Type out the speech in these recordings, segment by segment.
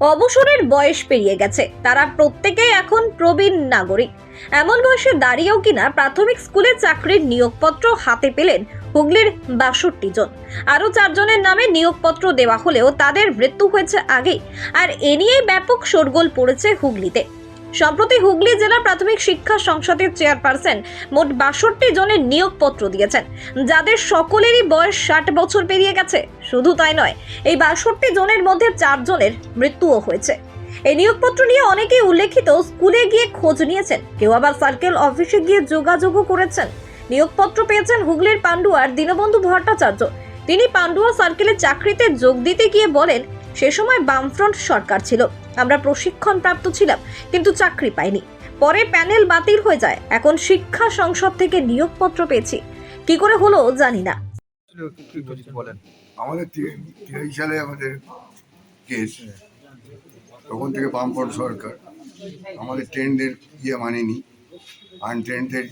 অবসরের বয়স পেরিয়ে গেছে। তারা প্রত্যেকেই এখন প্রবীণ নাগরিক। এমন বয়সে দাঁড়িয়েও কিনা প্রাথমিক স্কুলে চাকরির নিয়োগপত্র হাতে পেলেন হুগলির বাষট্টি জন। আরও চারজনের নামে নিয়োগপত্র দেওয়া হলেও তাদের মৃত্যু হয়েছে আগেই। আর এ নিয়েই ব্যাপক শোরগোল পড়েছে হুগলিতে। সম্প্রতি হুগলি জেলা প্রাথমিক শিক্ষা সংসদের চেয়ারপারসন মোট বাষট্টি জনের নিয়োগপত্র দিয়েছেন, যাদের সকলেরই বয়স ষাট বছর পেরিয়ে গেছে। শুধু তাই নয়, এই বাষট্টি জনের মধ্যে চারজনের মৃত্যুও হয়েছে। এই নিয়োগপত্র নিয়ে অনেকেই উল্লেখিত স্কুলে গিয়ে খোঁজ নিয়েছেন। কেউ আবার সার্কেল অফিসে গিয়ে যোগাযোগও করেছেন। নিয়োগপত্র পেয়েছেন হুগলির পান্ডুয়ার দীনবন্ধু ভট্টাচার্য। তিনি পান্ডুয়া সার্কেলে চাকরিতে যোগ দিতে গিয়ে বলেন, সে সময় বামফ্রন্ট সরকার ছিল। আমরা প্রশিক্ষণ প্রাপ্ত ছিলাম, কিন্তু চাকরি পাইনি। পরে প্যানেল বাতিল হয়ে যায়। এখন শিক্ষা সংসদ থেকে নিয়োগপত্র পেয়েছি। কি করে হলো জানি না। আমাদের তি- তিরাশি সালে আমাদের কেস তখন থেকে বামপট সরকার। আমাদের ট্রেনদের ইয়ে মানেনি। আনট্রেনদের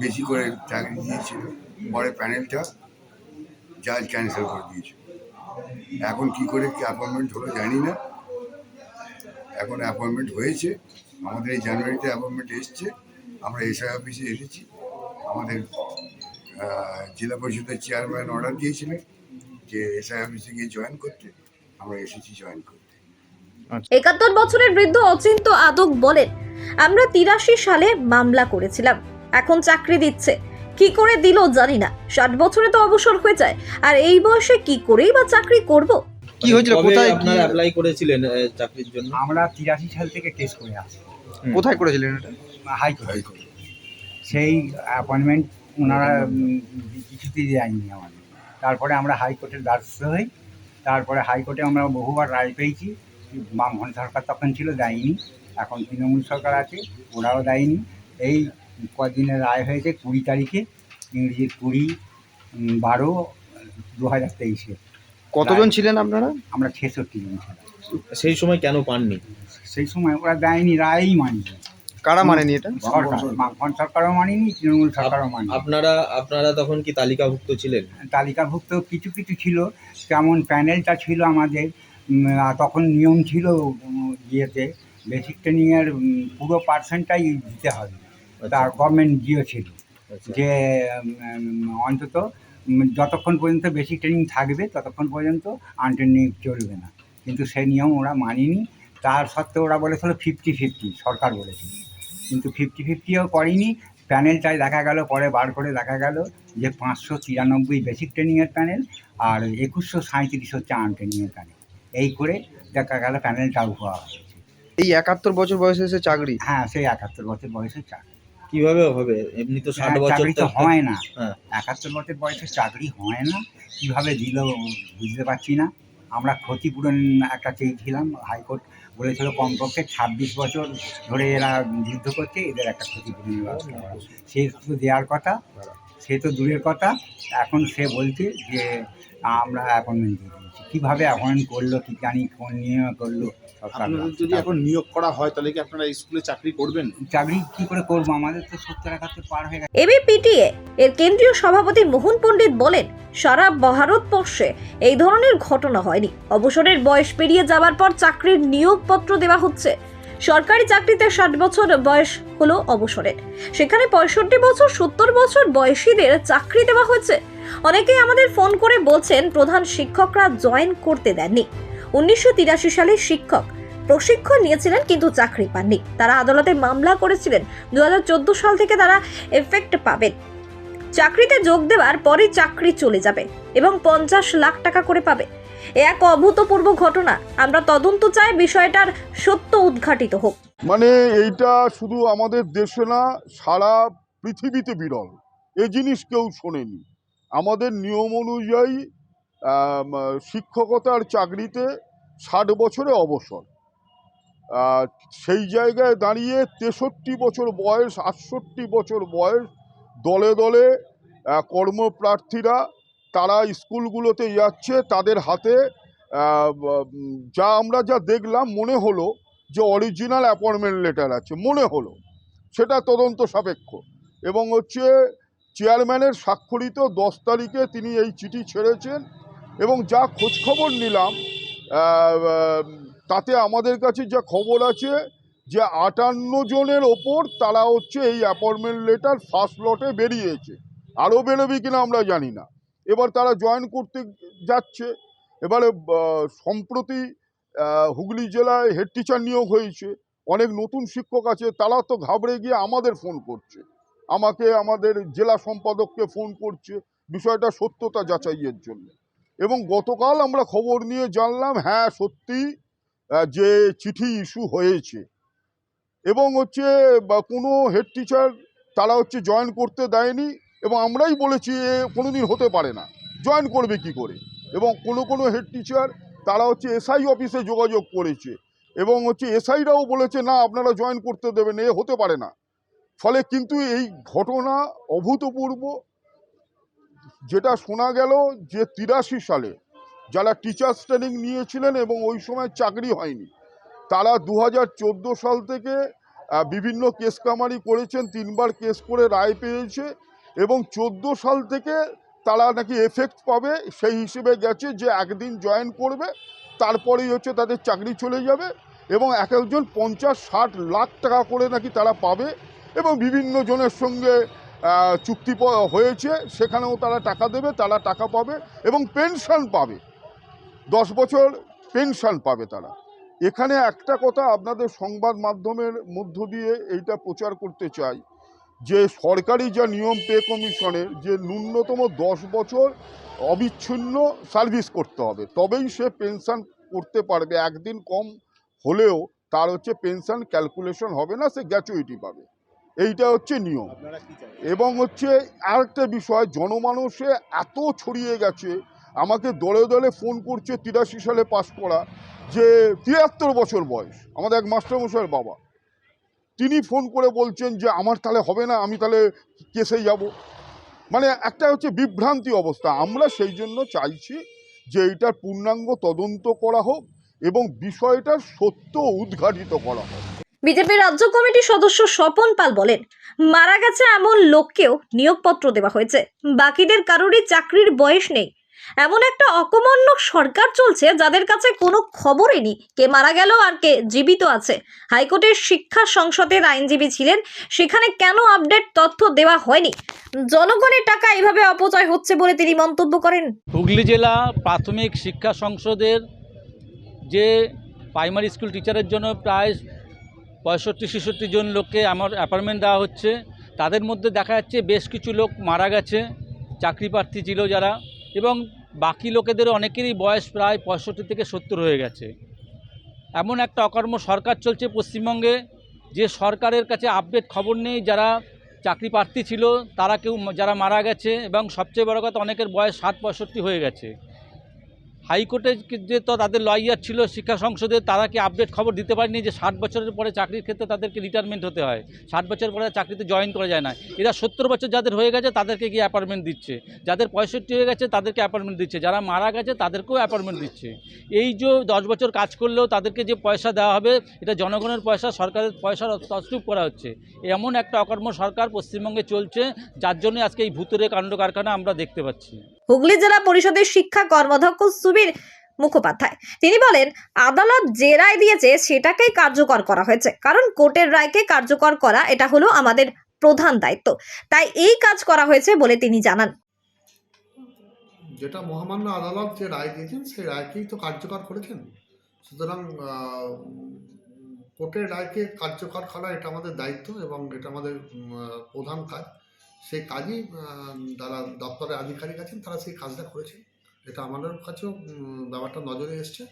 বেশি করে চাকরি দিয়েছিল। পরে প্যানেলটা জাজ ক্যান্সেল করে দিয়েছিল। এখন কি করে অ্যাপয়েন্টমেন্ট হলো জানি না। এখন অ্যাপয়েন্টমেন্ট হয়েছে। আমাদের এই জানুয়ারিতে অ্যাপয়েন্টমেন্ট এসছে। আমরা এসআই অফিসে এসেছি। আমাদের আহ, জেলা পরিষদের চেয়ারম্যান অর্ডার দিয়েছিলেন যে এসআই অফিসে গিয়ে জয়েন করতে। আমরা এসেছি জয়েন করতে। একাত্তর বছরের বৃদ্ধ অচিন্ত আদক বলেন আমরা তিরাশি সালে মামলা করেছিলাম। এখন চাকরি দিচ্ছে। কি করে দিল জানি না। ষাট বছরে তো অবসর হয়ে যায়। আর এই বয়সে কি করেই বা চাকরি করব? কি হয়েছিল? কোথায় আপনারা কি- অ্যাপ্লাই করেছিলেন চাকরির জন্য? আমরা তিরাশি সাল থেকে কেস করে আসি কোথায় করেছিলেন এটা? হাইকোর্টে সেই অ্যাপয়েন্টমেন্ট ওনারা কিছুতেই দেয়নি আমাদের। তারপরে আমরা হাইকোর্টের দ্বারস্থ হই। তারপরে হাইকোর্টে আমরা বহুবার রায় পেয়েছি। বামফ্রন্ট সরকার তখন ছিল দেয়নি। এখন তৃণমূল সরকার আছে ওরাও দেয়নি। এই কদিনের রায় হয়েছে কুড়ি তারিখে ইংরেজির কুড়ি বারো দু হাজার তেইশে। কতজন ছিলেন আপনারা? আমরা ছেষট্টি জন ছিলাম। সেই সময় কেন পাননি? সেই সময় ওরা দেয়নি রায়ই মানি কারা মানেনি এটা? সরকার বামফ্রন্ট সরকারও মানিনি তৃণমূল সরকারও মানিনি। আপনারা আপনারা তখন কি তালিকাভুক্ত ছিলেন? তালিকাভুক্ত কিছু কিছু ছিল যেমন প্যানেলটা ছিল আমাদের তখন নিয়ম ছিল ইয়েতে বেসিক ট্রেনিংয়ের পুরো পার্সেন্টটাই দিতে হবে। তার গভর্নমেন্ট জিও ছিল আচ্ছা। যে অন্তত যতক্ষণ পর্যন্ত বেসিক ট্রেনিং থাকবে ততক্ষণ পর্যন্ত আনট্রেনিং চলবে না। কিন্তু সেই নিয়ম ওরা মানিনি। তার সত্ত্বেও ওরা বলেছিল ফিফটি ফিফটি সরকার বলেছিল। কিন্তু ফিফটি ফিফটিও করেনি প্যানেলটাই দেখা গেল পরে বার করে দেখা গেল যে পাঁচশো তিরানব্বই বেসিক ট্রেনিংয়ের প্যানেল আর একুশশো সাঁত্রিশ হচ্ছে আন ট্রেনিংয়ের প্যানেল এই করে দেখা গেল প্যানেলটা হওয়া হয়েছে। এই একাত্তর বছর বয়সে এসে চাকরি? হ্যাঁ সেই একাত্তর বছর বয়সের চাকরি। কীভাবে হবে? এমনি তো ষাট হ্যাঁ, বছর তো হয় না। হ্যাঁ। একাত্তর বছর বয়সে চাকরি হয় না। কীভাবে দিল বুঝতে পারছি না। আমরা ক্ষতিপূরণ একটা চেয়েছিলাম হাইকোর্ট বলেছিল কমপক্ষে ছাব্বিশ বছর ধরে এরা যুদ্ধ করছে এদের একটা ক্ষতিপূরণ ব্যবস্থা করা সে তো দেওয়ার কথা সে তো দূরের কথা। এখন সে বলছে যে আমরা দিয়েছি কীভাবে অ্যাপয়েন্ট করল কি জানি কোন নিয়ে করল সরকার আপনাদের যদি এখন নিয়োগ করা হয় তাহলে কি আপনারা স্কুলে চাকরি করবেন? চাকরি কী করে করব? আমাদের তো সত্তর একাত্তর পার হয়ে গেছে। এবিপিটিএ এর কেন্দ্রীয় সভাপতি মোহন পণ্ডিত বলেন সারা ভারতবর্ষে এই ধরনের ঘটনা হয়নি। অবসরের বয়স পেরিয়ে যাওয়ার পর চাকরির নিয়োগপত্র দেওয়া হচ্ছে। সরকারি চাকরিতে ষাট বছর বয়স হলো অবসরের। সেখানে পঁয়ষট্টি বছর সত্তর বছর বয়সীদের চাকরি দেওয়া হয়েছে। অনেকেই আমাদের ফোন করে বলছেন প্রধান শিক্ষকরা জয়েন করতে দেননি। উনিশশো তিরাশি সালে শিক্ষক প্রশিক্ষণ নিয়েছিলেন কিন্তু চাকরি পাননি। তারা আদালতে মামলা করেছিলেন। দুই হাজার চোদ্দ সাল থেকে তারা এফেক্ট পাবেন। চাকরিতে যোগ দেওয়ার পরই চাকরি চলে যাবে এবং পঞ্চাশ লাখ টাকা করে পাবে। এক অভূতপূর্ব ঘটনা। আমরা তদন্ত চাই বিষয়টার সত্য উদ্ঘাটিত হোক। মানে এইটা শুধু আমাদের দেশে না, সারা পৃথিবীতে বিরল। এ জিনিস কেউ শোনেনি। আমাদের নিয়ম অনুযায়ী শিক্ষকতার চাকরিতে ষাট বছরে অবসর। সেই জায়গায় দাঁড়িয়ে তেষট্টি বছর বয়স, আটষট্টি বছর বয়স দলে দলে কর্মপ্রার্থীরা তারা স্কুলগুলোতে যাচ্ছে, তাদের হাতে যা আমরা যা দেখলাম মনে হলো যে অরিজিনাল অ্যাপয়েন্টমেন্ট লেটার আছে, মনে হলো। সেটা তদন্ত সাপেক্ষ। এবং হচ্ছে চেয়ারম্যানের স্বাক্ষরিত দশ তারিখে তিনি এই চিঠি ছেড়েছেন এবং যা খোঁজখবর নিলাম তাতে আমাদের কাছে যা খবর আছে যে আটান্ন জনের ওপর তারা হচ্ছে এই অ্যাপয়েন্টমেন্ট লেটার ফার্স্ট লটে বেরিয়েছে। আরও বেরোবে কিনা আমরা জানি না। এবার তারা জয়েন করতে যাচ্ছে। এবারে সম্প্রতি হুগলি জেলায় হেড টিচার নিয়োগ হয়েছে। অনেক নতুন শিক্ষক আছে, তারা তো ঘাবড়ে গিয়ে আমাদের ফোন করছে। আমাকে আমাদের জেলা সম্পাদককে ফোন করছে বিষয়টা সত্যতা যাচাইয়ের জন্য। এবং গতকাল আমরা খবর নিয়ে জানলাম হ্যাঁ সত্যি যে চিঠি ইস্যু হয়েছে। এবং হচ্ছে, বা কোনো হেড টিচার তারা হচ্ছে জয়েন করতে দেয়নি এবং আমরাই বলেছি এ কোনো দিন হতে পারে না। জয়েন করবে কি করে? এবং কোনো কোনো হেড টিচার তারা হচ্ছে এসআই অফিসে যোগাযোগ করেছে এবং হচ্ছে এসআইরাও বলেছে, না, আপনারা জয়েন করতে দেবেন, এ হতে পারে না। ফলে কিন্তু এই ঘটনা অভূতপূর্ব। যেটা শোনা গেল যে তিরাশি সালে যারা টিচার্স ট্রেনিং নিয়েছিলেন এবং ওই সময় চাকরি হয়নি, তারা দু হাজার চোদ্দ সাল থেকে বিভিন্ন কেস কামারি করেছেন, তিনবার কেস করে রায় পেয়েছে এবং চোদ্দ সাল থেকে তারা নাকি এফেক্ট পাবে, সেই হিসেবে গেছে যে একদিন জয়েন করবে, তারপরেই হচ্ছে তাদের চাকরি চলে যাবে এবং এক একজন পঞ্চাশ, ষাট লাখ টাকা করে নাকি তারা পাবে এবং বিভিন্ন জনের সঙ্গে চুক্তি হয়েছে, সেখানেও তারা টাকা দেবে, তারা টাকা পাবে এবং পেনশন পাবে। দশ বছর পেনশন পাবে তারা। এখানে একটা কথা আপনাদের সংবাদ মাধ্যমের মধ্য দিয়ে এইটা প্রচার করতে চাই, যে সরকারি যা নিয়ম পে কমিশনের, যে ন্যূনতম দশ বছর অবিচ্ছিন্ন সার্ভিস করতে হবে, তবেই সে পেনশন করতে পারবে। একদিন কম হলেও তার হচ্ছে পেনশন ক্যালকুলেশন হবে না, সে গ্র্যাচুইটি পাবে। এইটা হচ্ছে নিয়ম। এবং হচ্ছে আরেকটা বিষয় জনমানসে এত ছড়িয়ে গেছে আমাকে দলে দলে ফোন করছে তিরাশি সালে পাশ করা যে তিয়াত্তর বছর বয়স আমাদের এক মাস্টারমশাইয়ের বাবা। তিনি ফোন করে বলছেন যে আমার তাহলে হবে না আমি তাহলে কেসে যাব। মানে একটা হচ্ছে বিভ্রান্তি অবস্থা। আমরা সেই জন্য চাইছি যে এইটার পূর্ণাঙ্গ তদন্ত করা হোক এবং বিষয়টার সত্য উদ্ঘাটিত করা হোক। বিজেপির রাজ্য কমিটির সদস্য স্বপন পাল বলেন, মারা গেছে এমন লোককেও নিয়োগপত্র দেওয়া হয়েছে। বাকিদের কারোরই চাকরির বয়স নেই। এমন একটা অকমন্য সরকার চলছে যাদের কাছে কোনো খবরই নেই। কে মারা গেল আর কে জীবিত আছে। হাইকোর্টের শিক্ষা সংসদের আইনজীবী ছিলেন, সেখানে কেন আপডেট তথ্য দেওয়া হয়নি? জনগণের টাকা এভাবে অপচয় হচ্ছে বলে তিনি মন্তব্য করেন। হুগলি জেলা প্রাথমিক শিক্ষা সংসদের যে প্রাইমারি স্কুল টিচারের জন্য প্রায় পঁয়ষট্টি, ছেষট্টি জন লোককে আমার অ্যাপয়েন্টমেন্ট দেওয়া হচ্ছে। তাদের মধ্যে দেখা যাচ্ছে বেশ কিছু লোক মারা গেছে, চাকরি প্রার্থী ছিল যারা, এবং বাকি লোকেদের অনেকেরই বয়স প্রায় পঁয়ষট্টি থেকে সত্তর হয়ে গেছে। এমন একটা অকর্ম সরকার চলছে পশ্চিমবঙ্গে, যে সরকারের কাছে আপডেট খবর নেই যারা চাকরি প্রার্থী ছিল, তারা কেউ যারা মারা গেছে, এবং সবচেয়ে বড় কথা অনেকের বয়স ষাট, পঁয়ষট্টি হয়ে গেছে। হাইকোর্টে যে তো তাদের লয়ার ছিল শিক্ষা সংসদে, তারা কি আপডেট খবর দিতে পারেনি যে ষাট বছরের পরে চাকরির ক্ষেত্রে তাদেরকে রিটায়ারমেন্ট হতে হয়? ষাট বছর পরে চাকরিতে জয়েন করা যায় না। এরা সত্তর বছর যাদের হয়ে গেছে, তাদেরকে গিয়ে অ্যাপয়েন্টমেন্ট দিচ্ছে। যাদের পঁয়ষট্টি হয়ে গেছে, তাদেরকে অ্যাপয়েন্টমেন্ট দিচ্ছে। যারা মারা গেছে, তাদেরকেও অ্যাপয়েন্টমেন্ট দিচ্ছে। এই যে দশ বছর কাজ করলেও তাদেরকে যে পয়সা দেওয়া হবে, এটা জনগণের পয়সা, সরকারের পয়সার তসরূপ করা হচ্ছে। এমন একটা অকর্ম সরকার পশ্চিমবঙ্গে চলছে, যার জন্য আজকে এই ভূতুরে কাণ্ড কারখানা আমরা দেখতে পাচ্ছি। হুগলি জেলা পরিষদের শিক্ষা কর্মাধ্যক্ষ সুবীর মুখোপাধ্যায়। তিনি বলেন, আদালত যে রায় দিয়েছে সেটাকেই কার্যকর করা হয়েছে। কারণ কোর্টের রায়কে কার্যকর করা, এটা হলো আমাদের প্রধান দায়িত্ব। তাই এই কাজ করা হয়েছে বলে তিনি জানান। যেটা মহামান্য আদালত যে রায় দিয়েছেন, সেই রায়কেই তো কার্যকর করেছেন। সুতরাং কোর্টের রায়কে কার্যকর করা এটা আমাদের দায়িত্ব এবং এটা আমাদের প্রধান কাজ। সেই কাজই যারা দপ্তরের আধিকারিক আছেন, তারা সেই কাজটা করেছেন। এটা আমাদের কাছেও ব্যাপারটা নজরে এসছে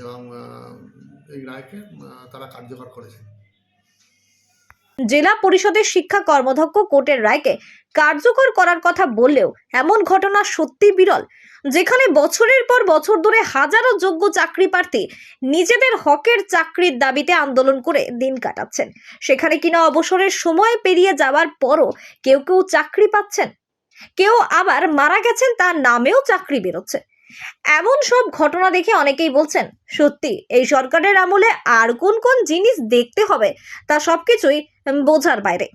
এবং এই রায়কে তারা কার্যকর করেছে জেলা পরিষদের শিক্ষা কর্মধ্যক্ষ কোর্টের রায়কে কার্যকর করার কথা বললেও এমন ঘটনা সত্যি বিরল। যেখানে বছরের পর বছর ধরে হাজারো যোগ্য চাকরি প্রার্থী নিজেদের হকের চাকরির দাবিতে আন্দোলন করে দিন কাটাচ্ছেন। সেখানে কিনা অবসরের সময় পেরিয়ে যাওয়ার পরও কেউ কেউ চাকরি পাচ্ছেন। কেউ আবার মারা গেছেন তার নামেও চাকরি বেরোচ্ছে। এমন সব ঘটনা দেখে অনেকেই বলছেন, সত্যি, এই সরকারের আমলে আর কোন কোন জিনিস দেখতে হবে তা সবকিছুই বোঝার বাইরে।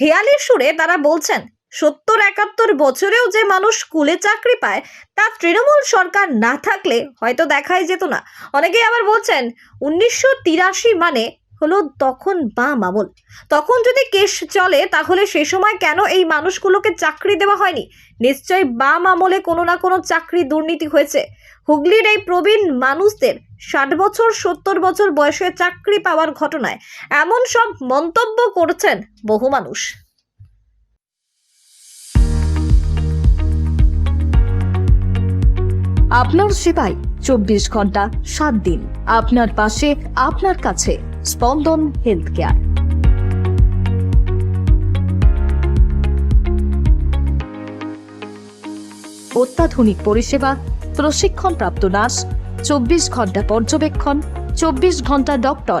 হেয়ালির সুরে তারা বলছেন সত্তর একাত্তর বছরেও যে মানুষ স্কুলে চাকরি পায়, তা তৃণমূল সরকার না থাকলে হয়তো দেখাই যেত না। অনেকেই আবার বলছেন, উনিশশো তিরাশি মানে হলো তখন বাম আমল তখন যদি কেস চলে, তাহলে সে সময় কেন এই মানুষগুলোকে চাকরি দেওয়া হয়নি? নিশ্চয়ই বাম আমলে কোনো না কোনো চাকরি দুর্নীতি হয়েছে। হুগলির এই প্রবীণ মানুষদের ষাট বছর, সত্তর বছর বয়সে চাকরি পাওয়ার ঘটনায় এমন সব মন্তব্য করছেন বহু মানুষ। আপনার সেবায় চব্বিশ ঘণ্টা, সাত দিন। আপনার পাশে, আপনার কাছে স্পন্দন হেলথ কেয়ার অত্যাধুনিক পরিষেবা, প্রশিক্ষণপ্রাপ্ত নার্স, চব্বিশ ঘণ্টা পর্যবেক্ষণ, চব্বিশ ঘণ্টা doctor.